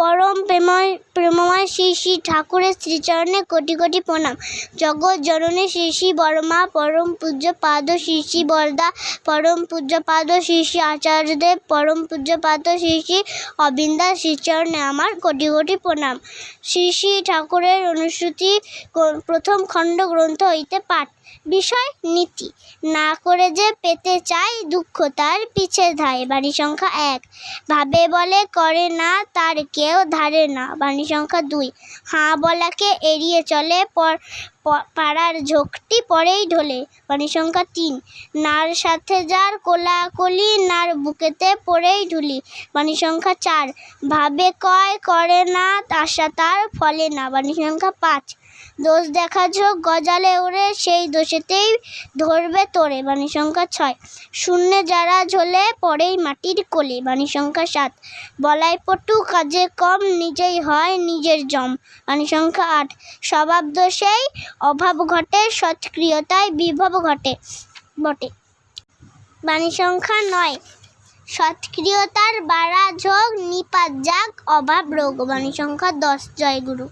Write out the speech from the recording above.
পরম প্রেময়, প্রেমময় শ্রী শ্রী ঠাকুরের শ্রীচরণে কোটি কোটি প্রণাম। জগৎ জননী শ্রী শ্রী বর্মা, পরম পূজ্য পাদ শ্রী শ্রী বরদা, পরম পূজ্য পাদ শ্রী শ্রী আচার্যদেব, পরম পূজ্য পাদ শ্রী শ্রী অবিন্দা শ্রীচরণে আমার কোটি কোটি প্রণাম। শ্রী শ্রী ঠাকুরের অনুশ্রুতি প্রথম খণ্ড গ্রন্থ হইতে পাঠ। বিষয়, নীতি। না করে যে পেতে চাই দুঃখ তার পিছে ধায়। বাণী সংখ্যা এক। ভাবে বলে, করে না তার কেউ ধারে না। বাণী সংখ্যা দুই। হাঁ বলাকে এড়িয়ে চলে পর পাড়ার ঝোঁকটি পরেই ঢোলে বাণী সংখ্যা তিন। নার সাথে যার কোলাকুলি, নার বুকেতে পড়েই ঢুলি বাণী সংখ্যা চার। ভাবে কয়, করে না, আশা তার ফলে না বাণী সংখ্যা পাঁচ। দোষ দেখা ঝোঁক গজালে ওরে সেই দোষেতেই ধরবে তোরে বাণী সংখ্যা ছয়। শূন্যে যারা ঝোলে, পড়েই মাটির কোলে বাণী সংখ্যা সাত। বলাই পটু, কাজে কম, নিজেই হয় নিজের জম বাণী সংখ্যা আট। স্বভাব দোষেই অভাব ঘটে, সৎক্রিয়তায় বিভব ঘটে, বটে। বাণী সংখ্যা নয়। সৎক্রিয়তার বাড়া যোগ, নিপাত যাক অভাব রোগ। বাণী সংখ্যা দশ। জয় গুরু